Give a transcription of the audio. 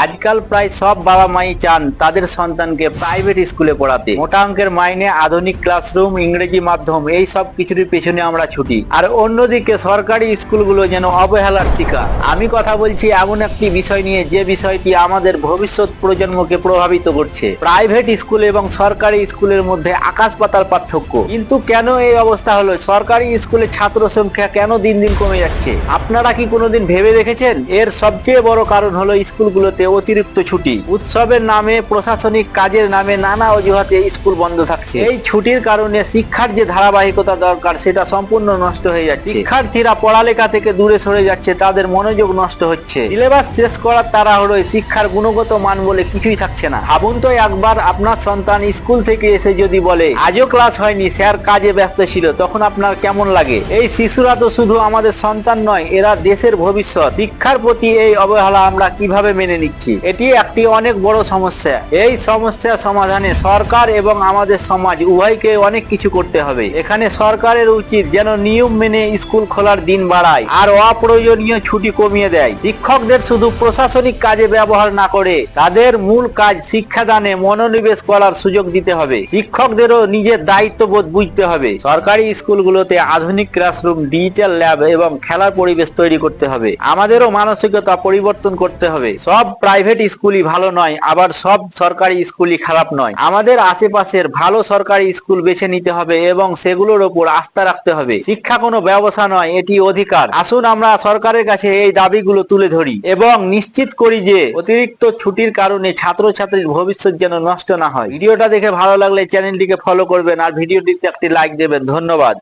আজকাল প্রায় সব বাবা মাই চান তাদের সন্তানকে প্রাইভেট স্কুলে পড়াতে। মোটা অঙ্কের মাইনে, আধুনিক ক্লাসরুম ইংরেজি মাধ্যম, এই সব কিছুর পেছনে আমরা ছুটি। আর অন্যদিকে সরকারি স্কুলগুলো যেন অবহেলার শিকার। আমি কথা বলছি এমন একটি বিষয় নিয়ে, যে বিষয়টি আমাদের ভবিষ্যৎ প্রজন্মকে প্রভাবিত করছে। প্রাইভেট স্কুল এবং সরকারি স্কুলের মধ্যে আকাশ পাতাল পার্থক্য। কিন্তু কেন এই অবস্থা হলো? সরকারি স্কুলে ছাত্র সংখ্যা কেন দিন দিন কমে যাচ্ছে? আপনারা কি কোনোদিন ভেবে দেখেছেন? এর সবচেয়ে বড় কারণ হলো স্কুলগুলোতে অতিরিক্ত ছুটি। উৎসবের নামে, প্রশাসনিক কাজের নামে নানা অজুহাতে স্কুল বন্ধ থাকছে। এই ছুটির কারণে শিক্ষার যে ধারাবাহিকতা দরকার, সেটা সম্পূর্ণ নষ্ট হয়ে যাচ্ছে। শিক্ষার্থীরা পড়ালেখা থেকে দূরে সরে যাচ্ছে, তাদের মনোযোগ নষ্ট হচ্ছে। সিলেবাস শেষ করার তাড়াহুড়োয় শিক্ষার গুণগত মান বলে কিছুই থাকছে না। ভাবুন তো একবার, আপনার সন্তান স্কুল থেকে এসে যদি বলে, আজও ক্লাস হয়নি, স্যার কাজে ব্যস্ত ছিল তখন আপনার কেমন লাগে? এই শিশুরা তো শুধু আমাদের সন্তান নয়, এরা দেশের ভবিষ্যৎ। শিক্ষার প্রতি এই অবহেলা আমরা কীভাবে মেনে নিচ্ছি? এটি একটি অনেক বড় সমস্যা। এই সমস্যা সমাধানে সরকার এবং আমাদের সমাজ, উভয়কে অনেক কিছু করতে হবে। এখানে সরকারের উচিত যেন নিয়ম মেনে স্কুল খোলার দিন বাড়ায় আর অপ্রয়োজনীয় ছুটি কমিয়ে দেয়। শিক্ষকদের শুধু প্রশাসনিক কাজে ব্যবহার না করে, তাদের মূল কাজ শিক্ষাদানে মনোনিবেশ করার সুযোগ দিতে হবে। শিক্ষকদেরও নিজের দায়িত্ববোধ বুঝতে হবে। সরকারি স্কুলগুলোতে আধুনিক ক্লাসরুম, ডিজিটাল ল্যাব এবং খেলার পরিবেশ তৈরি করতে হবে। আমাদেরও মানসিকতা পরিবর্তন করতে হবে। সব প্রাইভেট স্কুলই ভালো নয়, আবার সব সরকারি স্কুলই খারাপ নয়। আমাদের আশেপাশের ভালো সরকারি স্কুল বেছে নিতে হবে এবং সেগুলোর ওপর আস্থা রাখতে হবে। শিক্ষা কোনো ব্যবসা নয়, এটি অধিকার। আসুন আমরা সরকারের কাছে এই দাবিগুলো তুলে ধরি এবং নিশ্চিত করি যে অতিরিক্ত ছুটির কারণে ছাত্রছাত্রীর ভবিষ্যৎ যেন নষ্ট না হয়। ভিডিওটা দেখে ভালো লাগলে চ্যানেলটিকে ফলো করবেন আর ভিডিওটিতে একটি লাইক দেবেন। ধন্যবাদ।